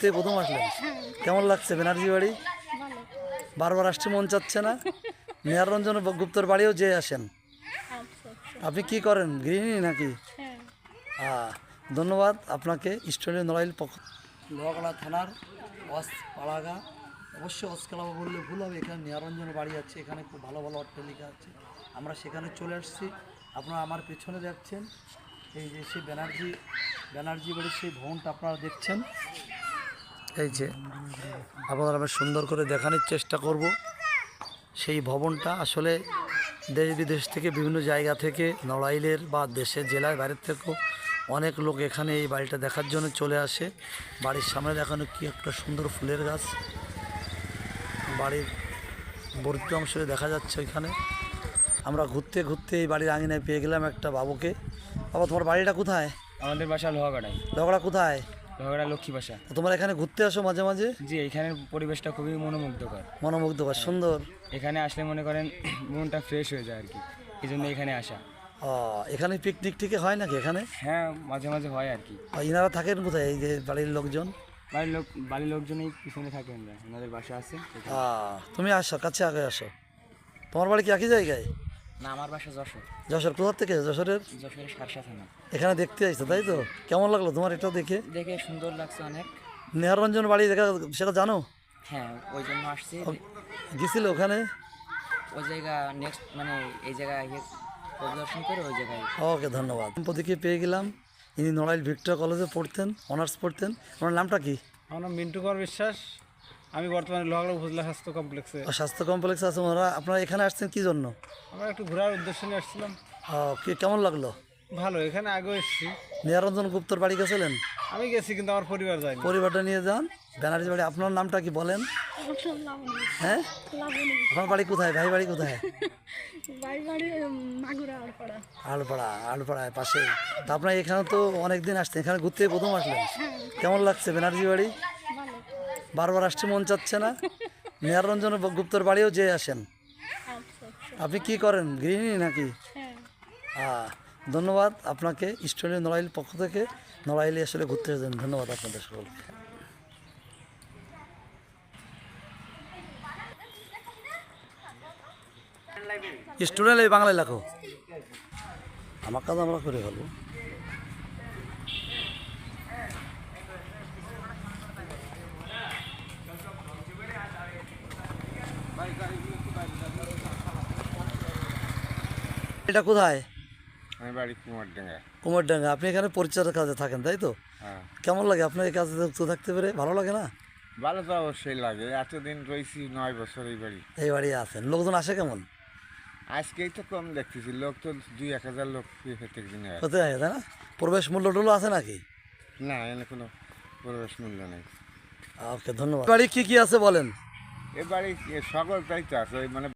তে প্রথম আসলেন। কেমন লাগছে ব্যানার্জি বাড়ি? বারবার আসতে মন চাচ্ছে না। নেহার রঞ্জন গুপ্তর বাড়িও যে আসেন। আপনি কি করেন? গৃহিণী নাকি? হ্যাঁ ধন্যবাদ আপনাকে, স্টুডিও নড়াইল পক্ষ। লোহাগড়া থানার ওয়াস পাড়াগা। অবশ্যই অস্কালাবা বললে ভুল হবে, এখানে নিয়ারঞ্জন বাড়ি আছে, এখানে খুব ভালো ভালো অট্টালিকা আছে। আমরা সেখানে চলে আসছি। আপনারা আমার পেছনে যাচ্ছেন এই যে সেই ব্যানার্জি ব্যানার্জি বাড়ির সেই ভবনটা আপনারা দেখছেন। এই যে আপনারা আমি সুন্দর করে দেখানোর চেষ্টা করব। সেই ভবনটা আসলে দেশ বিদেশ থেকে বিভিন্ন জায়গা থেকে নড়াইলের বা দেশের জেলায় বাইরের থেকেও অনেক লোক এখানে এই বাড়িটা দেখার জন্য চলে আসে। বাড়ির সামনে দেখানো কি একটা সুন্দর ফুলের গাছ। বাড়ির বর্তি অংশে দেখা যাচ্ছে ওইখানে আমরা ঘুরতে ঘুরতে এই বাড়ির আঙিনায় পেয়ে গেলাম একটা বাবুকে। বাবা তোমার বাড়িটা কোথায়? আমাদের বাসা লোহাগাড়াই ঝগড়া কোথায়? লোহাগাড়া লক্ষ্মী বাসা। তোমরা এখানে ঘুরতে আসো মাঝে মাঝে? জি এখানের পরিবেশটা খুবই মনোমুগ্ধকর। মনোমুগ্ধকর সুন্দর। এখানে আসলে মনে করেন মনটা ফ্রেশ হয়ে যায় আর কি এই জন্য এখানে আসা। ও, এখানে পিকনিক টিকে হয় নাকি এখানে? হ্যাঁ মাঝে মাঝে হয় আর কি। ইনারা থাকেন কোথায়? এই যে বাড়ির লোকজন? বাড়ির লোক বাড়ির লোকজনই পিছনে থাকে আমরা ওনাদের বাসা আছে। তুমি আসো কাছে আগে আসো। তোমার বাড়ি কি একই জায়গায়? না আমার বাসা যশোর। যশোর থেকে? যশোরের? যশোরের সারসা থানা। এখানে দেখতে তাই তো? কেমন লাগল তোমার এটা দেখে? দেখে সুন্দর লাগছে অনেক। নেহারঞ্জন বাড়ি দেখা সেটা জানো? হ্যাঁ ওই জন্য আসছি। গেছিল ওখানে? ওই জায়গা নেক্সট মানে এই জায়গায় ইয়ে পরিদর্শন করে ওই জায়গায়। ওকে ধন্যবাদ। পেয়ে গেলাম। ইনি নড়াইল ভিক্টোরিয়া কলেজে পড়তেন অনার্স পড়তেন। ওনার নামটা কি? আমার নাম মিন্টু কর বিশ্বাস। আমি বর্তমানে লোহাগড়া উপজেলা স্বাস্থ্য কমপ্লেক্সে। ও, স্বাস্থ্য কমপ্লেক্স আছে ওনারা। আপনারা এখানে আসছেন কি জন্য? আমরা একটু ঘোরার উদ্দেশ্য নিয়ে আসছিলাম। ও, কি কেমন লাগল? ভালো এখানে আগেও এসেছি। নিহারঞ্জন গুপ্তর বাড়ি গেছিলেন? আমি গেছি কিন্তু আমার পরিবার যায়নি। পরিবারটা নিয়ে যান। ব্যানার্জি বাড়ি আপনার নামটা কি বলেন? হ্যাঁ? আপনার বাড়ি কোথায়? ভাই বাড়ি কোথায়? আলপাড়া আলপাড়ায় পাশে তা আপনার এখানে তো অনেক দিন আসতেন এখানে ঘুরতে প্রথম আসলেন। কেমন লাগছে ব্যানার্জি বাড়ি? বারবার আসতে মন চাচ্ছে না। নিহারঞ্জন গুপ্তর বাড়িও যে আসেন। আপনি কি করেন? গৃহিণী নাকি? ধন্যবাদ আপনাকে, স্টুডিও নড়াইল পক্ষ থেকে। নড়াইলে আসলে ঘুরতে এসেছেন ধন্যবাদ আপনাদের সকলকে। স্টুডেন্ট এই বাংলায় লেখো। আমার কাজ আমরা করে ফেলব। এটা কোথায়? আমি বাড়ি কুমারডাঙ্গা কুমারডাঙ্গা। আপনি এখানে পরিচয়ের কাজে থাকেন তাই তো? হ্যাঁ। কেমন লাগে? আপনার এই কাজে যুক্ত থাকতে পেরে ভালো লাগে না? ভালো তো অবশ্যই লাগে। এতদিন রয়েছি নয় বছর এই বাড়ি। এই বাড়ি আছেন। লোকজন আসে কেমন? আজকেই তো কম দেখতেছি। লোক তো দুই এক হাজার লোক প্রত্যেক দিনে আসে। কোথায় না? প্রবেশ মূল্য টুল্য আছে নাকি? না এনে কোনো প্রবেশ মূল্য নেই। ওকে ধন্যবাদ। বাড়ি কি কি আছে বলেন? এ বাড়ি সকল তাই তো আছে। মানে